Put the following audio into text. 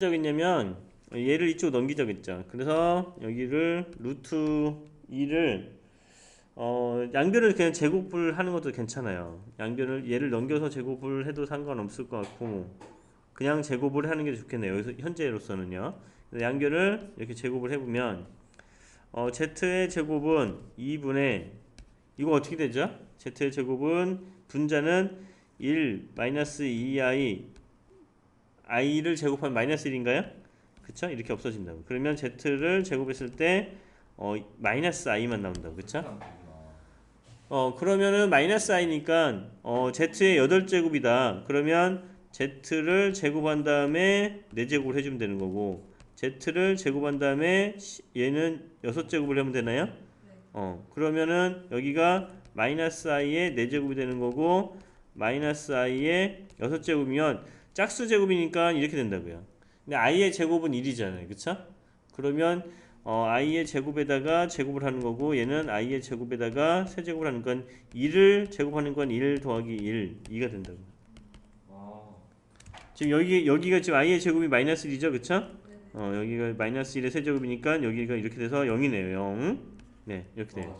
적겠냐면 얘를 이쪽 넘기자겠죠. 그래서 여기를 루트 2를 어, 양변을 그냥 제곱을 하는 것도 괜찮아요. 양변을 얘를 넘겨서 제곱을 해도 상관없을 것 같고 그냥 제곱을 하는 게 좋겠네요. 여기서 현재로서는요. 양변을 이렇게 제곱을 해보면 어, z의 제곱은 2분의 이거 어떻게 되죠? z의 제곱은 분자는 1 마이너스 2i i를 제곱하면 마이너스 1인가요? 그쵸? 이렇게 없어진다고. 그러면 z를 제곱했을 때 어, 마이너스 i만 나온다고. 그쵸? 어, 그러면은 마이너스 i니까 어, z의 8제곱이다. 그러면 z를 제곱한 다음에 4제곱을 해주면 되는 거고 z를 제곱한 다음에 시- 얘는 6제곱을 하면 되나요? 어, 그러면은 여기가 마이너스 i의 4제곱이 되는 거고 마이너스 i의 6제곱이면 짝수 제곱이니까 이렇게 된다고요. 근데 i의 제곱은 1이잖아요. 그쵸? 그러면 어, i의 제곱에다가 제곱을 하는 거고 얘는 i의 제곱에다가 세제곱을 하는 건 2를 제곱하는 건 1 더하기 1 2가 된다고. 지금 여기 여기가 지금 i의 제곱이 마이너스 1이죠. 그쵸? 어, 여기가 마이너스 1의 세제곱이니까 여기가 이렇게 돼서 0이네요. 0. 네, 이렇게 돼요.